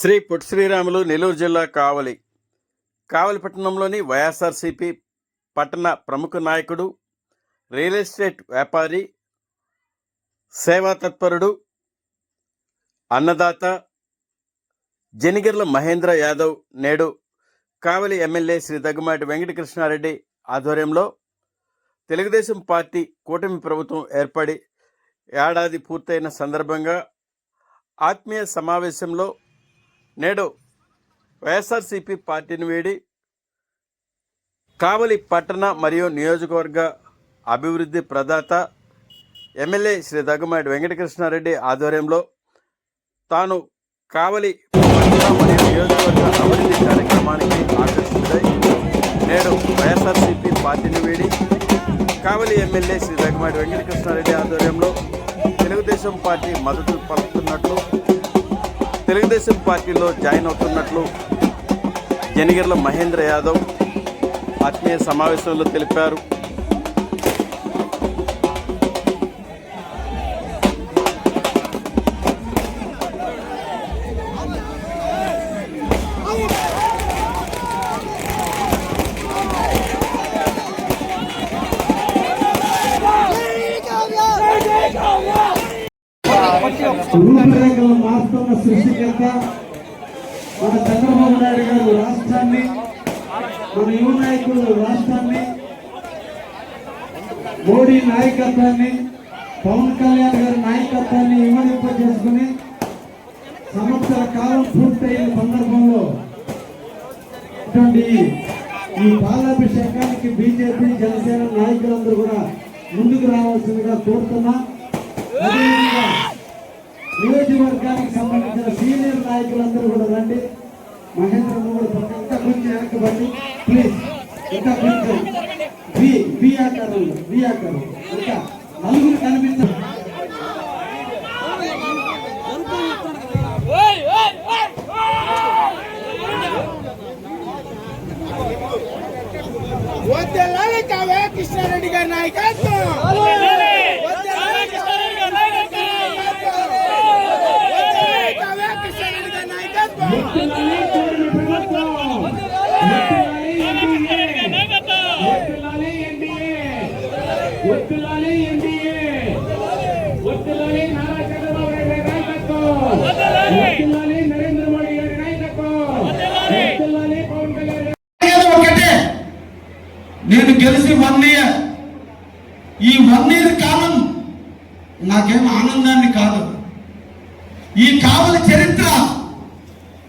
శ్రీ పొట్టి శ్రీరాములు నెల్లూరు జిల్లా కావలి కావలి పట్టణంలోని వైఎస్ఆర్సిపి పట్టణ ప్రముఖ నాయకుడు రియల్ ఎస్టేట్ వ్యాపారి సేవా తత్పరుడు అన్నదాత జనిగిర్ల మహేంద్ర యాదవ్ నేడు కావలి ఎమ్మెల్యే శ్రీ దగ్గుమాటి వెంకటకృష్ణారెడ్డి ఆధ్వర్యంలో తెలుగుదేశం పార్టీ కూటమి ప్రభుత్వం ఏర్పడి ఏడాది పూర్తయిన సందర్భంగా ఆత్మీయ సమావేశంలో నేడు వైఎస్ఆర్సిపి పార్టీని వీడి కావలి పట్టణ మరియు నియోజకవర్గ అభివృద్ధి ప్రదాత ఎమ్మెల్యే శ్రీ దగ్గుమాటి వెంకటకృష్ణారెడ్డి ఆధ్వర్యంలో తాను కావలి పట్టణ మరియు నియోజకవర్గ అభివృద్ధి కార్యక్రమానికి ఆకర్షితుడై నేడు వైఎస్ఆర్సిపి పార్టీని వీడి కావలి ఎమ్మెల్యే శ్రీ దగ్గుమాటి వెంకటకృష్ణారెడ్డి ఆధ్వర్యంలో తెలుగుదేశం పార్టీ మద్దతు పలుకుతున్నట్లు తెలుగుదేశం పార్టీలో జాయిన్ అవుతున్నట్లు జనిగిర్ల మహేంద్ర యాదవ్ ఆత్మీయ సమావేశంలో తెలిపారు. రూపురేఖలు మారుతున్న సృష్టికర్త మన చంద్రబాబు నాయుడు గారు రాష్ట్రాన్ని మన యువ నాయకులు రాష్ట్రాన్ని మోడీ నాయకత్వాన్ని పవన్ కళ్యాణ్ గారి నాయకత్వాన్ని ఇమడింప చేసుకుని సంవత్సర కాలం పూర్తయిన సందర్భంలో ఈ పాలాభిషేకానికి బీజేపీ జనసేన నాయకులందరూ కూడా ముందుకు రావాల్సిందిగా కోరుతున్నా. నియోజకవర్గానికి సంబంధించిన సీనియర్ నాయకులందరూ కూడా రండి. మహేంద్ర మూడు పక్క ఇంకా కొంచెం వెనకబడి ప్లీజ్ ఇంకా కొంచెం బి బి ఆకారంలో బి ఆకారం. ఇంకా నలుగురు కనిపించారు వద్దలాలి కావే కృష్ణారెడ్డి గారి నాయకత్వం వద్దలాలి కృష్ణారెడ్డి గారి నాయకత్వం వద్దలాలి కావే కృష్ణారెడ్డి గారి నాయకత్వం ఎన్డీఏ ఒత్తులాలి నారా చంద్రబాబు నాయుడు నాయకత్వం నరేంద్ర మోడీ గారి నాయకత్వం పవన్ కళ్యాణ్ ఒకటే నేను గెలిచి వన్ ఇయర్ ఈ వన్ ఇయర్ కాలం నాకేం ఆనందాన్ని కాదు. ఈ కావల చరిత్ర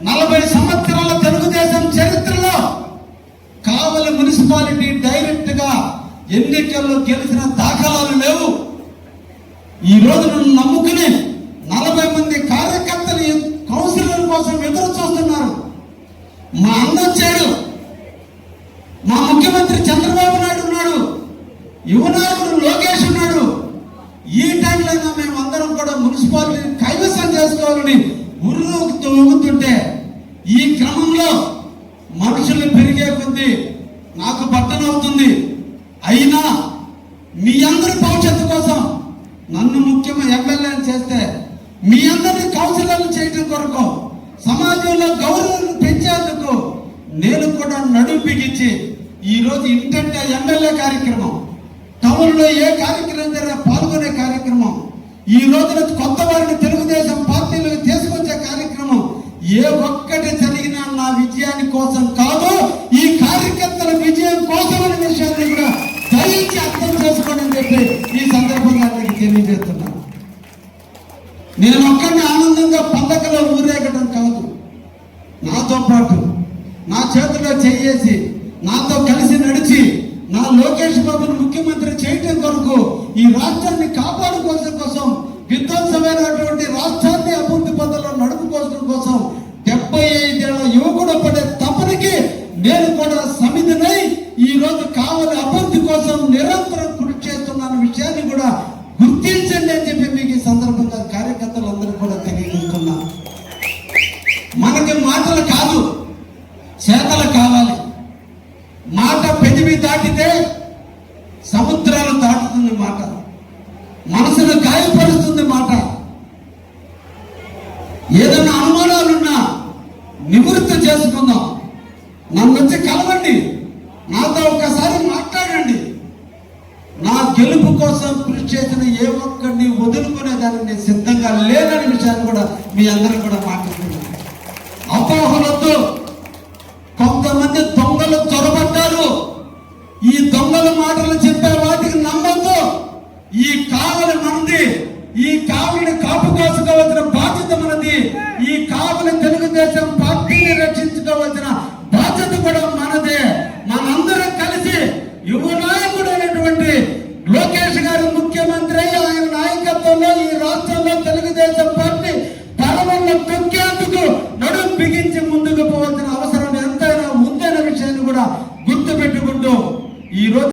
నలభై సంవత్సరాల తెలుగుదేశం చరిత్రలో కావలి మున్సిపాలిటీ డైరెక్ట్గా ఎన్నికల్లో గెలిచిన దాఖలాలు లేవు. ఈ రోజు నన్ను నమ్ముకుని నలభై మంది కార్యకర్తలు కౌన్సిలర్ కోసం ఎదురు చూస్తున్నారు. మా అన్న వచ్చాడు. మా ముఖ్యమంత్రి చంద్రబాబు నాయుడు ఉన్నాడు. యువనాయకుడు లోకేష్ ఉన్నాడు. ఈ టైంలో మేము అందరం కూడా మున్సిపాలిటీ కైవసం చేసుకోవాలని ఉర్రుతో తొంగుతుంటే ఈ క్రమంలో మనుషులు పెరిగే కొద్దీ నాకు పట్టణం అవుతుంది. అయినా మీ అందరి భవిష్యత్తు కోసం నన్ను ముఖ్యమైన ఎమ్మెల్యేని చేస్తే మీ అందరిని కౌన్సిలర్లు చేయడం కొరకు సమాజంలో గౌరవం పెంచేందుకు నేను కూడా నడుము బిగించి ఈరోజు ఇంటంటే ఎమ్మెల్యే కార్యక్రమం టౌన్లో ఏ కార్యక్రమం జరిగినా పాల్గొనే కార్యక్రమం ఈ రోజున కొత్త వారిని తెలుగుదేశం నేను ఒక్కడిని ఆనందంగా పండగలో ఊరేగడం కాదు. నాతో పాటు నా చేతిలో చేయేసి నాతో కలిసి నడిచి నా లోకేష్ బాబును ముఖ్యమంత్రి చేయటం కొరకు ఈ రాష్ట్రాన్ని కాపాడుకోవడం కోసం విధ్వంసమైనటువంటి రాష్ట్రాన్ని అభివృద్ధి పదంలో నడుపుకోవడం కోసం డెబ్బై ఐదేళ్ళ యువకుడు పడే తపనకి నేను కూడా సమిధినై ఈ రోజు కావాలి అభివృద్ధి కోసం నిరంతరం కృషి చేస్తున్న విషయాన్ని కూడా గుర్తించండి అని చెప్పి మీకు ఈ సందర్భంగా కార్యకర్తలందరూ కూడా తెలియజేస్తున్నా మనకి మాటలు కాదు చేతలు కావాలి. మాట పెదివి దాటితే సముద్రాలు దాటుతుంది మాట. మనసును గాయపరుస్తుంది మాట. ఏదైనా అనుమానాలున్నా నన్ను వచ్చి కలవండి. నాతో ఒక్కసారి మాట్లాడండి. నా గెలుపు కోసం కృషి చేసిన ఏ ఒక్కడిని వదులుకునేదాన్ని నేను సిద్ధంగా లేనని విషయాన్ని కూడా మీ అందరూ కూడా మాట్లాడుతున్నాను. అపోహలతో ఈ కావలిని కాపుకోసుకోవాల్సిన బాధ్యత మనది. ఈ కావులు తెలుగుదేశం పార్టీని రక్షించుకోవాల్సిన బాధ్యత కూడా మనదే. మనందరం కలిసి యువ నాయకుడు అయినటువంటి లోకేష్ గారు ముఖ్యమంత్రి ఆయన నాయకత్వంలో ఈ రాష్ట్రంలో తెలుగుదేశం పార్టీ పరమన్న తొక్కేందుకు నడుం బిగించి ముందుకు పోవాల్సిన అవసరం ఎంతైనా ఉందనే విషయాన్ని కూడా గుర్తు పెట్టుకుంటూ ఈ రోజు